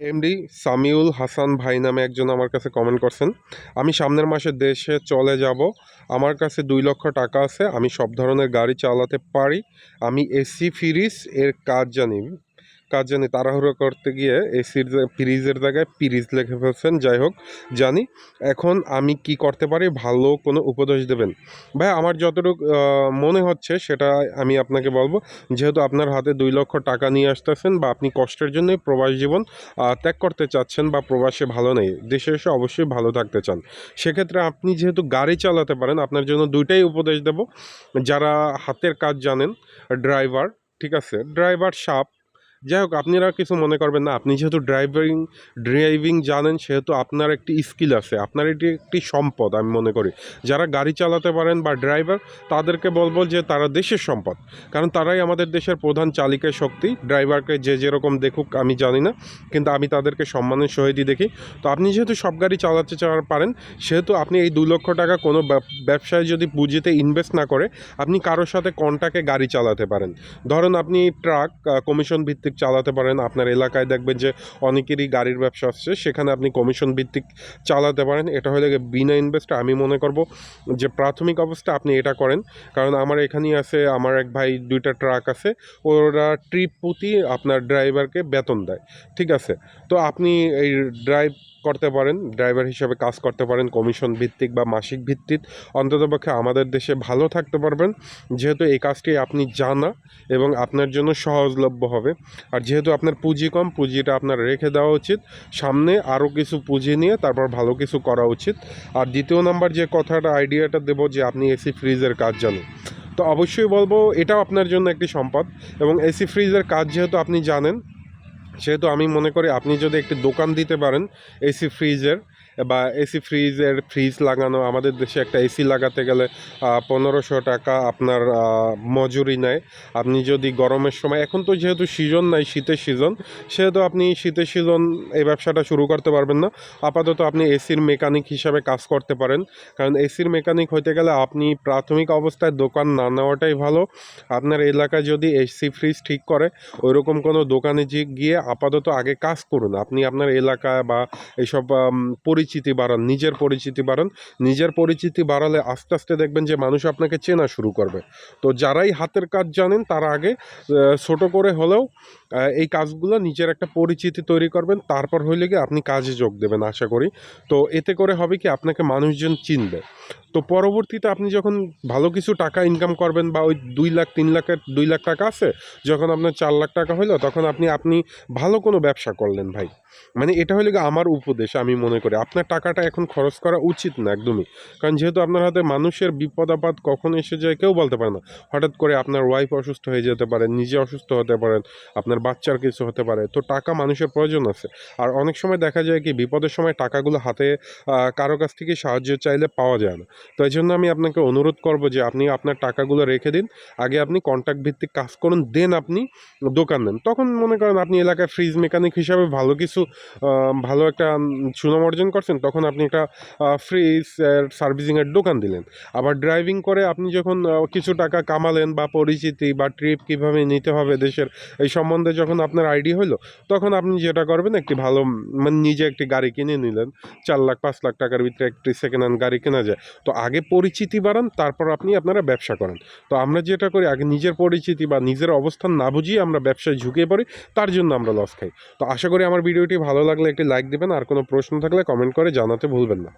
MD Samiul Hasan ভাই নামে একজন আমার কাছে কমেন্ট করছেন। আমি সামনের মাসে দেশে চলে যাব, আমার কাছে দুই লক্ষ টাকা আছে, আমি সব ধরনের গাড়ি চালাতে পারি, আমি এসি ফিরিস, এর কাজ জানি। কাজ জানি তাড়াহুড়ো করতে গিয়ে এসির ফ্রিজের জায়গায় পিরিজ লিখে ফেলছেন, যাই হোক, জানি। এখন আমি কি করতে পারি? ভালো কোনো উপদেশ দেবেন? ভাই, আমার যতটুকু মনে হচ্ছে সেটা আমি আপনাকে বলব। যেহেতু আপনার হাতে দুই লক্ষ টাকা নিয়ে আসতেছেন বা আপনি কষ্টের জন্যই প্রবাস জীবন ত্যাগ করতে চাচ্ছেন বা প্রবাসে ভালো নেই, দেশে এসে অবশ্যই ভালো থাকতে চান। সেক্ষেত্রে আপনি যেহেতু গাড়ি চালাতে পারেন, আপনার জন্য দুইটাই উপদেশ দেব। যারা হাতের কাজ জানেন, ড্রাইভার, ঠিক আছে? ড্রাইভার সাপ যাই হোক, আপনারা কিছু মনে করবেন না। আপনি যেহেতু ড্রাইভিং ড্রাইভিং জানেন, সেহেতু আপনার একটি স্কিল আছে। আপনার এটি একটি সম্পদ, আমি মনে করি। যারা গাড়ি চালাতে পারেন বা ড্রাইভার তাদেরকে বলব যে তারা দেশের সম্পদ। কারণ তারাই আমাদের দেশের প্রধান চালিকা শক্তি। ড্রাইভারকে যে যেরকম দেখুক, আমি জানি না। কিন্তু আমি তাদেরকে সম্মানের সহিতই দেখি। তো আপনি যেহেতু সব গাড়ি চালাতে পারেন, সেহেতু আপনি এই দু লক্ষ টাকা কোনো ব্যব- ব্যবসায় যদি পুঁজিতে ইনভেস্ট না করে, আপনি কারোর সাথে কন্টাকে গাড়ি চালাতে পারেন। ধরুন, আপনি ট্রাক কমিশন ভিত্তিক চালাতে পারেন। আপনার এলাকায় দেখবেন যে অনেকেরই গাড়ির ব্যবসা আসছে সেখানে আপনি কমিশন ভিত্তিক চালাতে পারেন। এটা হলে বিনা ইনভেস্ট আমি মনে করব যে প্রাথমিক অবস্থা আপনি এটা করেন। কারণ আমার এখানেই আছে, আমার এক ভাই দুইটা ট্রাক আছে, ওরা ট্রিপ প্রতি আপনার ড্রাইভারকে বেতন দেয়। ঠিক আছে? তো আপনি এই ড্রাইভ করতে পারেন ড্রাইভার হিসেবে কাজ করতে পারেন কমিশন ভিত্তিক বা মাসিক ভিত্তিক। অন্ততপক্ষে আমাদের দেশে ভালো থাকতে পারবেন। যেহেতু এই কাজটি আপনি জানা এবং আপনার জন্য সহজলভ্য হবে। আর যেহেতু আপনার পুঁজি কম, পুঁজিটা আপনার রেখে দেওয়া উচিত। সামনে আরও কিছু পুঁজি নিয়ে তারপর ভালো কিছু করা উচিত। আর দ্বিতীয় নাম্বার যে কথাটা আইডিয়াটা দেবো যে আপনি এসি ফ্রিজের কাজ জানেন। তো অবশ্যই বলব, এটাও আপনার জন্য একটি সম্পদ। এবং এসি ফ্রিজের কাজ যেহেতু আপনি জানেন সেহেতু আমি মনে করি আপনি যদি একটি দোকান দিতে পারেন এসি ফ্রিজের বা এসি ফ্রিজের ফ্রিজ লাগানো আমাদের দেশে একটা এসি লাগাতে গেলে পনেরোশো টাকা আপনার মজুরি নেয়। আপনি যদি গরমের সময় এখন তো যেহেতু সিজন নাই শীতের সিজন সেহেতু আপনি শীতের সিজন এই ব্যবসাটা শুরু করতে পারবেন না। আপাতত আপনি এসির মেকানিক হিসাবে কাজ করতে পারেন। কারণ এসির মেকানিক হতে গেলে আপনি প্রাথমিক অবস্থায় দোকান না নেওয়াটাই ভালো। আপনার এলাকায় যদি এসি ফ্রিজ ঠিক করে ওইরকম কোনো দোকানে গিয়ে আপাতত আগে কাজ করুন। আপনি আপনার এলাকায় বা এইসব আম, পরিচিতি বাড়ান, নিজের পরিচিতি বাড়ান। নিজের পরিচিতি বাড়ালে আস্তে আস্তে দেখবেন যে মানুষ আপনাকে চেনা শুরু করবে। তো যারাই হাতের কাজ জানেন, তারা আগে ছোট করে হলেও এই কাজগুলো নিজের একটা পরিচিতি তৈরি করবেন, তারপর হইলে গিয়ে আপনি কাজে যোগ দেবেন আশা করি। তো এতে করে হবে কি, আপনাকে মানুষজন চিনবে। তো পরবর্তীতে আপনি যখন ভালো কিছু টাকা ইনকাম করবেন বা ওই দুই লাখ, তিন লাখের দুই লাখ টাকা আছে, যখন আপনার চার লাখ টাকা হইল, তখন আপনি আপনি ভালো কোনো ব্যবসা করলেন ভাই। মানে এটা হলে আমার উপদেশ, আমি মনে করি। আপনার টাকাটা এখন খরচ করা উচিত না একদমই। কারণ যেহেতু আপনার হাতে মানুষের বিপদ, আপদ কখন এসে যায় কেউ বলতে পারে না। হঠাৎ করে আপনার ওয়াইফ অসুস্থ হয়ে যেতে পারে, নিজে অসুস্থ হতে পারেন, আপনার বাচ্চার কিছু হতে পারে। তো টাকা মানুষের প্রয়োজন আছে। আর অনেক সময় দেখা যায় কি, বিপদের সময় টাকাগুলো হাতে কারও কাছ থেকে সাহায্য চাইলে পাওয়া যায় না। তো এই জন্য আমি আপনাকে অনুরোধ করব যে আপনি আপনার টাকাগুলো রেখে দিন। আগে আপনি কন্ট্যাক্ট ভিত্তিক কাজ করুন দেন আপনি দোকান দেন। তখন মনে করেন আপনি এলাকায় ফ্রিজ মেকানিক হিসাবে ভালো কিছু ভালো একটা সুনাম অর্জন করছেন, তখন আপনি একটা ফ্রিজ সার্ভিসিংয়ের দোকান দিলেন। আবার ড্রাইভিং করে আপনি যখন কিছু টাকা কামালেন বা পরিচিতি বা ট্রিপ কীভাবে নিতে হবে দেশের, এই সম্বন্ধে যখন আপনার আইডি হলো তখন আপনি যেটা করবেন, একটি ভালো মানে নিজে একটি গাড়ি কিনে নিলেন। চার লাখ, পাঁচ লাখ টাকার ভিতরে একটি সেকেন্ড হ্যান্ড গাড়ি কেনা যায়। তো আগে পরিচিতি বাড়ান, তারপর আপনি আপনারা ব্যবসা করেন। তো আমরা যেটা করি, আগে নিজের পরিচিতি বা নিজের অবস্থান না বুঝিয়ে আমরা ব্যবসায় ঝুঁকে পড়ি, তার জন্য আমরা লস খাই। তো আশা করি আমার ভিডিওটি ভালো লাগলে একটি লাইক দেবেন, আর কোনো প্রশ্ন থাকলে কমেন্ট করে জানাতে ভুলবেন না।